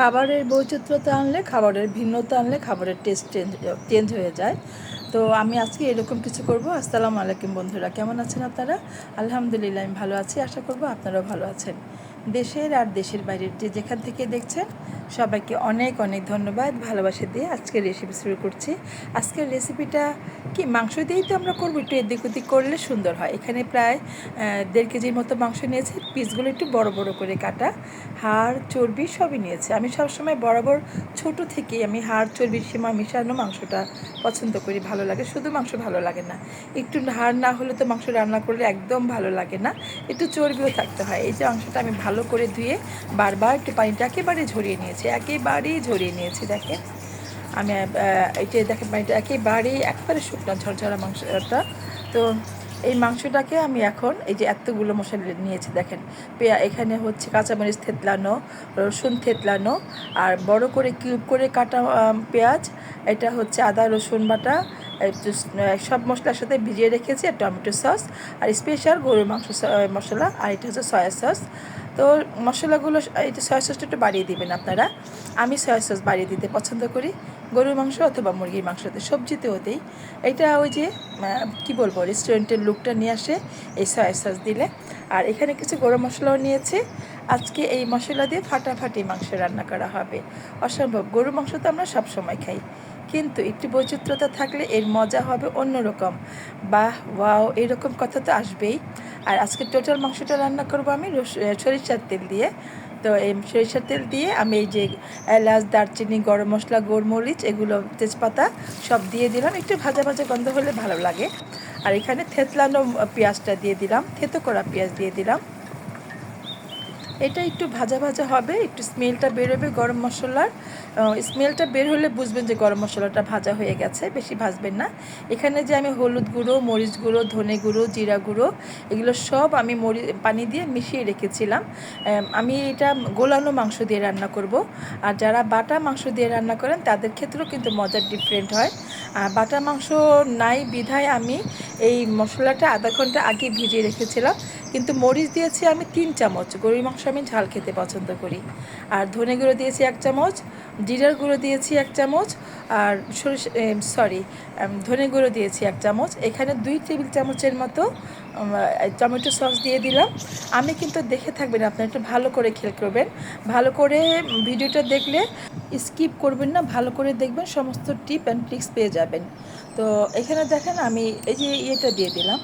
খাবারের বৈচিত্র্যতা আনলে, খাবারের ভিন্নতা আনলে খাবারের টেস্ট চেঞ্জ চেঞ্জ হয়ে যায়। তো আমি আজকে এরকম কিছু করব। আসসালামু আলাইকুম বন্ধুরা, কেমন আছেন আপনারা? আলহামদুলিল্লাহ আমি ভালো আছি। আশা করব আপনারাও ভালো আছেন। দেশের আর দেশের বাইরের যে যেখান থেকে দেখছেন সবাইকে অনেক অনেক ধন্যবাদ ভালোবাসা দিয়ে আজকের রেসিপি শুরু করছি। আজকের রেসিপিটা কি, মাংস দিয়েই তো আমরা করব? একটু এদিক ওদিক করলে সুন্দর হয়। এখানে প্রায় দেড় কেজির মতো মাংস নিয়েছি। পিসগুলো একটু বড় বড় করে কাটা। হাড়, চর্বি সবই নিয়েছি। আমি সবসময় বরাবর ছোট থেকে আমি হাড়, চর্বি, সীমা মিশানো মাংসটা পছন্দ করি, ভালো লাগে। শুধু মাংস ভালো লাগে না। একটু হাড় না হলে তো মাংস রান্না করলে একদম ভালো লাগে না। একটু চর্বিও থাকতে হয়। এই যে মাংসটা আমি ভালো করে ধুয়ে বারবার একটু পানিটা একেবারে ঝরিয়ে নিয়েছি। একেবারেই ঝরিয়ে নিয়েছি, দেখেন। আমি যে দেখেন পানিটা একেবারেই একবারে শুকনো ঝরঝরা মাংসটা। তো এই মাংসটাকে আমি এখন এই যে এতগুলো মশলা নিয়েছি, দেখেন। পেঁয়া, এখানে হচ্ছে কাঁচামরিচ থেতলানো, রসুন থেতলানো, আর বড় করে কিউব করে কাটা পেঁয়াজ, এটা হচ্ছে আদা, রসুন বাটা সব মশলার সাথে ভিজিয়ে রেখেছি, আর টমেটো সস, আর স্পেশাল গরুর মাংস মশলা, আর এটা হচ্ছে সয়া সস। তো মশলাগুলো এই যে সয়া সসটা একটু বাড়িয়ে দিবেন আপনারা। আমি সয়া সস বাড়িয়ে দিতে পছন্দ করি। গরুর মাংস অথবা মুরগির মাংসতে সবজিতেও দিই এটা ওই যে কি বলব রেস্টুরেন্টের লুকটা নিয়ে আসে এই সয়া সস দিলে। আর এখানে কিছু গরম মশলাও নিয়েছি। আজকে এই মশলা দিয়ে ফাটাফাটি মাংস রান্না করা হবে। অসম্ভব। গরুর মাংস তো আমরা সবসময় খাই। কিন্তু একটু বৈচিত্র্যতা থাকলে এর মজা হবে অন্যরকম। বাহ, ওয়াও, এরকম কথা তো আসবেই। আর আজকে টোটাল মাংসটা রান্না করব আমি সরিষার তেল দিয়ে। তো এই সরিষার তেল দিয়ে আমি এই যে এলাচ, দারচিনি, গরম মশলা, গোলমরিচ, এগুলো তেজপাতা সব দিয়ে দিলাম। একটু ভাজা ভাজা গন্ধ হলে ভালো লাগে। আর এখানে থেতলানো পেঁয়াজটা দিয়ে দিলাম। থেতো করা পেঁয়াজ দিয়ে দিলাম। এটা একটু ভাজা ভাজা হবে, একটু স্মেলটা বেরোবে গরম মশলার। স্মেলটা বের হলে বুঝবেন যে গরম মশলাটা ভাজা হয়ে গেছে, বেশি ভাজবেন না। এখানে যে আমি হলুদ গুঁড়ো, মরিচ গুঁড়ো, ধনে গুঁড়ো, জিরা গুঁড়ো, এগুলো সব আমি মরি, পানি দিয়ে মিশিয়ে রেখেছিলাম। আমি এটা গোলানো মাংস দিয়ে রান্না করব। আর যারা বাটা মাংস দিয়ে রান্না করেন, তাদের ক্ষেত্রেও কিন্তু মজার ডিফারেন্ট হয়। আর বাটা মাংস নাই বিধায় আমি এই মশলাটা আধা ঘণ্টা আগে ভিজিয়ে রেখেছিলাম। কিন্তু মরিচ দিয়েছি আমি তিন চামচ, গরুর মাংস আমি ঝাল খেতে পছন্দ করি। আর ধনে গুঁড়ো দিয়েছি এক চামচ, জিরার গুঁড়ো দিয়েছি এক চামচ, আর সরি ধনে গুঁড়ো দিয়েছি এক চামচ। এখানে দুই টেবিল চামচের মতো টমেটো সস দিয়ে দিলাম। আমি কিন্তু দেখে থাকবেন, আপনারা একটু ভালো করে খেয়াল করবেন। ভালো করে ভিডিওটা দেখলে স্কিপ করবেন না, ভালো করে দেখবেন, সমস্ত টিপ অ্যান্ড ট্রিক্স পেয়ে যাবেন। তো এখানে দেখেন আমি এই যে ইয়েটা দিয়ে দিলাম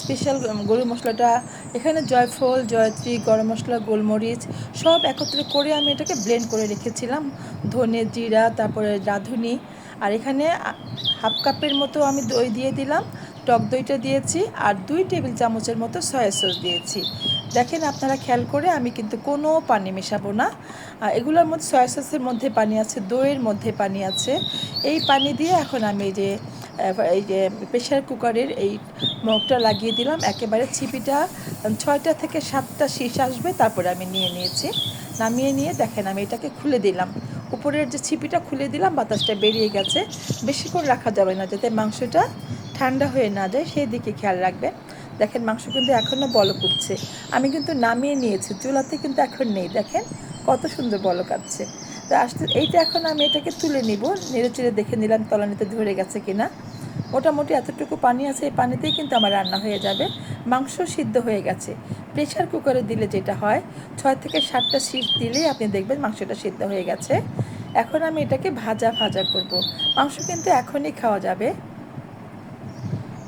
স্পেশাল গরু মশলাটা, এখানে জয়ফল, জয়ত্রী, গরম মশলা, গোলমরিচ, সব একত্রে করে আমি এটাকে ব্লেন্ড করে রেখেছিলাম। ধনে জিরা, তারপরে রাঁধুনি, আর এখানে হাফ কাপের মতো আমি দই দিয়ে দিলাম। টক দইটা দিয়েছি আর দুই টেবিল চামচের মতো সয়া সস দিয়েছি। দেখেন আপনারা খেয়াল করে আমি কিন্তু কোনো পানি মেশাবো না। এগুলোর মধ্যে সয়া সসের মধ্যে পানি আছে, দইয়ের মধ্যে পানি আছে। এই পানি দিয়ে এখন আমি যে এই যে প্রেশার কুকারের এই মুখটা লাগিয়ে দিলাম। একেবারে ছিপিটা ছয়টা থেকে সাতটা শীষ আসবে, তারপরে আমি নিয়ে নিয়েছি। নামিয়ে নিয়ে দেখেন আমি এটাকে খুলে দিলাম। উপরের যে ছিপিটা খুলে দিলাম, বাতাসটা বেরিয়ে গেছে। বেশি করে রাখা যাবে না, যাতে মাংসটা ঠান্ডা হয়ে না যায়, সেই দিকে খেয়াল রাখবেন দেখেন, মাংস কিন্তু এখনও বলক উঠছে আমি কিন্তু নামিয়ে নিয়েছি, চুলাতে কিন্তু এখন নেই। দেখেন, কত সুন্দর বলক আসছে। তো আসতে এইটা এখন আমি এটাকে তুলে নিব, নেড়ে চেড়ে দেখে নিলাম তলানিতে ধরে গেছে কিনা। মোটামুটি এতটুকু পানি আছে, এই পানিতেই কিন্তু আমার রান্না হয়ে যাবে। মাংস সিদ্ধ হয়ে গেছে। প্রেশার কুকারে দিলে যেটা হয়, ছয় থেকে সাতটা সিট দিলেই আপনি দেখবেন মাংসটা সিদ্ধ হয়ে গেছে। এখন আমি এটাকে ভাজা ভাজা করব। মাংস কিন্তু এখনই খাওয়া যাবে।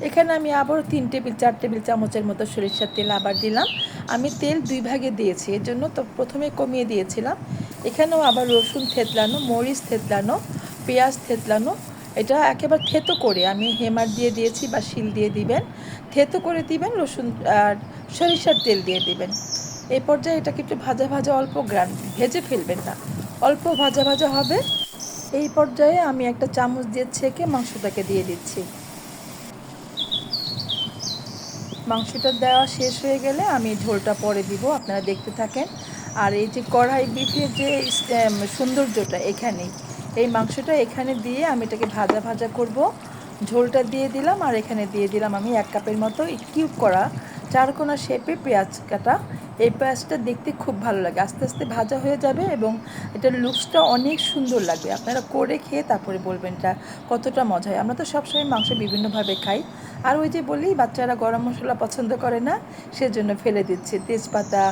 এখানে আমি আবারও তিন টেবিল, চার টেবিল চামচের মতো সরিষার তেল আবার দিলাম। আমি তেল দুই ভাগে দিয়েছি, এর জন্য তো প্রথমে কমিয়ে দিয়েছিলাম। এখানেও আবার রসুন থেতলানো, মরিচ থেতলানো, পেঁয়াজ থেতলানো, এটা একেবারে থেতো করে আমি হেমার দিয়ে দিয়েছি বা শিল দিয়ে দিবেন। থেতো করে দিবেন রসুন আর সরিষার তেল দিয়ে দিবেন। এই পর্যায়ে এটাকে একটু ভাজা ভাজা অল্প গ্রান, ভেজে ফেলবেন না। অল্প ভাজা ভাজা হবে। এই পর্যায়ে আমি একটা চামচ দিয়ে ছেঁকে মাংসটাকে দিয়ে দিচ্ছি। মাংসটা দেওয়া শেষ হয়ে গেলে আমি ঝোলটা পরে দিব, আপনারা দেখতে থাকেন। আর এই যে কড়াই বিফের যে সৌন্দর্যটা এখানেই এই মাংসটা এখানে দিয়ে আমি এটাকে ভাজা ভাজা করব। ঝোলটা দিয়ে দিলাম আর এখানে দিয়ে দিলাম আমি এক কাপের মতো কিউব করা চারকোনা শেপে পেঁয়াজ কাটা। এই পেঁয়াজটা দেখতে খুব ভালো লাগে। আস্তে আস্তে ভাজা হয়ে যাবে এবং এটার লুকসটা অনেক সুন্দর লাগবে। আপনারা করে খেয়ে তারপরে বলবেন এটা কতটা মজা হয় আমরা তো সবসময় মাংস বিভিন্নভাবে খাই। আর ওই যে বলি, বাচ্চারা গরম মশলা পছন্দ করে না, সেজন্য ফেলে দিচ্ছে। তেজপাতা,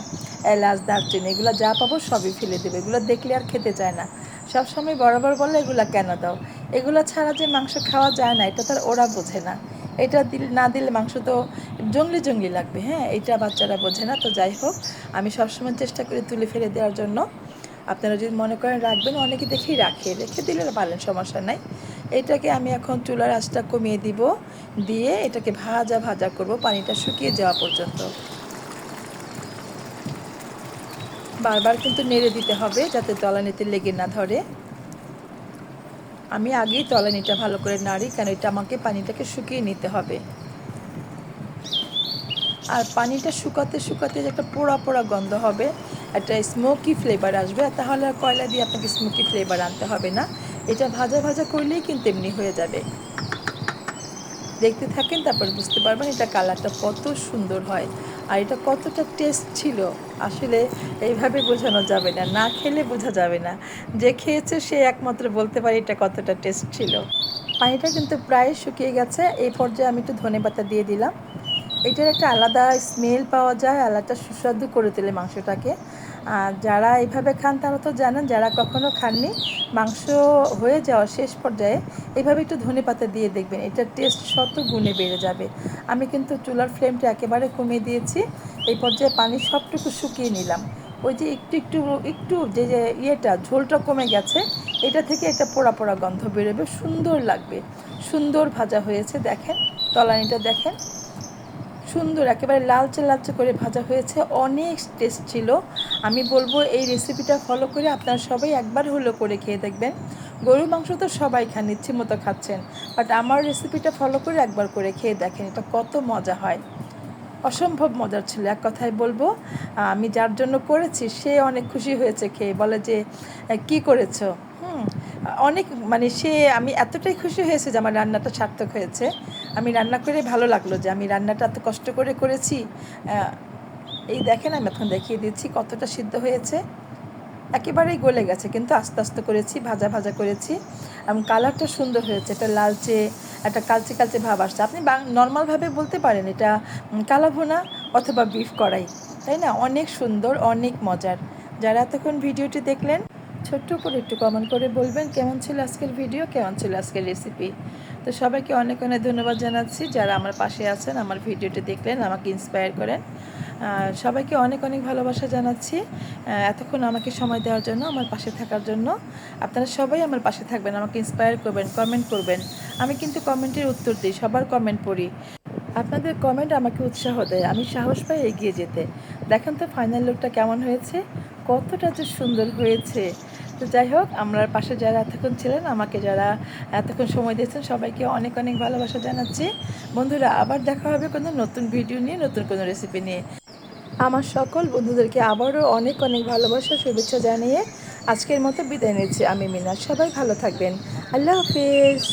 এলাচ, দারচিনি, এগুলো যা পাবো সবই ফেলে দেবে। এগুলো দেখলে আর খেতে চায় না। সবসময় বরাবর বলে এগুলো কেন দাও? এগুলো ছাড়া যে মাংস খাওয়া যায় না, এটা তার ওরা বোঝে না। এটা দিলে, না দিলে মাংস তো জঙ্গলি জঙ্গলি লাগবে হ্যাঁ? এটা বাচ্চারা বোঝে না, তো যাই হোক, আমি সবসময় চেষ্টা করি তুলে ফেলে দেওয়ার জন্য। আপনারা যদি মনে করেন রাখবেন, অনেকে দেখেই রাখে, রেখে দিলে পারেন সমস্যা নাই। এটাকে আমি এখন চুলার আঁচটা কমিয়ে দিব, দিয়ে এটাকে ভাজা ভাজা করব, পানিটা শুকিয়ে যাওয়া পর্যন্ত। বারবার কিন্তু নেড়ে দিতে হবে, যাতে তলানিতে লেগে না ধরে। আমি আগেই তলানিটা ভালো করে নাড়ি, কেন এটা আমাকে পানিটাকে শুকিয়ে নিতে হবে। আর পানিটা শুকাতে শুকাতে একটা পোড়া পোড়া গন্ধ হবে, একটা স্মোকি ফ্লেভার আসবে, আর তাহলে আর কয়লা দিয়ে আপনাকে স্মোকি ফ্লেভার আনতে হবে না। এটা ভাজা ভাজা করলেই কিন্তু এমনি হয়ে যাবে। দেখতে থাকেন, তারপর বুঝতে পারবেন এটা কালারটা কত সুন্দর হয়। আর এটা কতটা টেস্ট ছিল, আসলে এইভাবে বোঝানো যাবে না না খেলে বোঝা যাবে না। যে খেয়েছে সে একমাত্র বলতে পারে এটা কতটা টেস্ট ছিল। পানিটা কিন্তু প্রায় শুকিয়ে গেছে, এই পর্যায়ে আমি একটু ধনে পাতা দিয়ে দিলাম। এটার একটা আলাদা স্মেল পাওয়া যায়, আলাদা সুস্বাদু করে তোলে মাংসটাকে। আর যারা এইভাবে খান তারা তো জানেন, যারা কখনো খাননি, মাংস হয়ে যাওয়ার শেষ পর্যায়ে এইভাবে একটু ধনে পাতা দিয়ে দেখবেন, এটার টেস্ট শত গুণে বেড়ে যাবে। আমি কিন্তু চুলার ফ্লেমটা একেবারে কমিয়ে দিয়েছি, এই পর্যায়ে পানি সবটুকু শুকিয়ে নিলাম। ওই যে একটু একটু একটু যে যে ইয়েটা, ঝোলটা কমে গেছে, এটা থেকে একটা পোড়া পোড়া গন্ধ বেরোবে, সুন্দর লাগবে। সুন্দর ভাজা হয়েছে, দেখেন, তলানিটা দেখেন। সুন্দর, একেবারে লালচে লালচে করে ভাজা হয়েছে। অনেক টেস্ট ছিল। আমি বলব এই রেসিপিটা ফলো করে আপনারা সবাই একবার হলো করে খেয়ে দেখবেন। গরুর মাংস তো সবাই খান ইচ্ছে মতো খাচ্ছেন। বাট আমার রেসিপিটা ফলো করে একবার করে খেয়ে দেখেন, এটা কত মজা হয়। অসম্ভব মজার ছিল, এক কথায় বলব। আমি যার জন্য করেছি, সে অনেক খুশি হয়েছে খেয়ে। বলে যে কি করেছ? হুম, অনেক মানে সে, আমি এতটাই খুশি হয়েছে যে আমার রান্নাটা সার্থক হয়েছে। আমি রান্না করে ভালো লাগল যে আমি রান্নাটা এত কষ্ট করে করেছি। এই দেখেন আমি এখন দেখিয়ে দিচ্ছি কতটা সিদ্ধ হয়েছে। একেবারেই গলে গেছে, কিন্তু আস্তে আস্তে করেছি, ভাজা ভাজা করেছি। এবং কালারটা সুন্দর হয়েছে এটা লালচে, একটা কালচে কালচে ভাব আসছে। আপনি নর্মালভাবে বলতে পারেন এটা কালাভোনা অথবা বিফ কড়াই, তাই না? অনেক সুন্দর, অনেক মজার। যারা এতক্ষণ ভিডিওটি দেখলেন, ছোট্ট করে একটু কমেন্ট করে বলবেন, কেমন ছিল আজকের ভিডিও কেমন ছিল আজকের রেসিপি তো সবাইকে অনেক অনেক ধন্যবাদ জানাচ্ছি যারা আমার পাশে আছেন, আমার ভিডিওটি দেখলেন, আমাকে ইন্সপায়ার করেন। সবাইকে অনেক অনেক ভালোবাসা জানাচ্ছি। এতক্ষণ আমাকে সময় দেওয়ার জন্য, আমার পাশে থাকার জন্য। আপনারা সবাই আমার পাশে থাকবেন, আমাকে ইন্সপায়ার করবেন কমেন্ট করবেন। আমি কিন্তু কমেন্টের উত্তর দিই, সবার কমেন্ট পড়ি। আপনাদের কমেন্ট আমাকে উৎসাহ দেয়, আমি সাহস পাই এগিয়ে যেতে। দেখেন তো ফাইনাল লুকটা কেমন হয়েছে, কতটা যে সুন্দর হয়েছে। তো যাই হোক, আমরা পাশে যারা এতক্ষণ ছিলেন, আমাকে যারা এতক্ষণ সময় দিয়েছেন, সবাইকে অনেক অনেক ভালোবাসা জানাচ্ছি। বন্ধুরা, আবার দেখা হবে কোনো নতুন ভিডিও নিয়ে, নতুন কোনো রেসিপি নিয়ে। আমার সকল বন্ধুদেরকে আবারও অনেক অনেক ভালোবাসা, শুভেচ্ছা জানিয়ে আজকের মতো বিদায় নিচ্ছি। আমি মিনা, সবাই ভালো থাকবেন। আল্লাহ হাফিজ।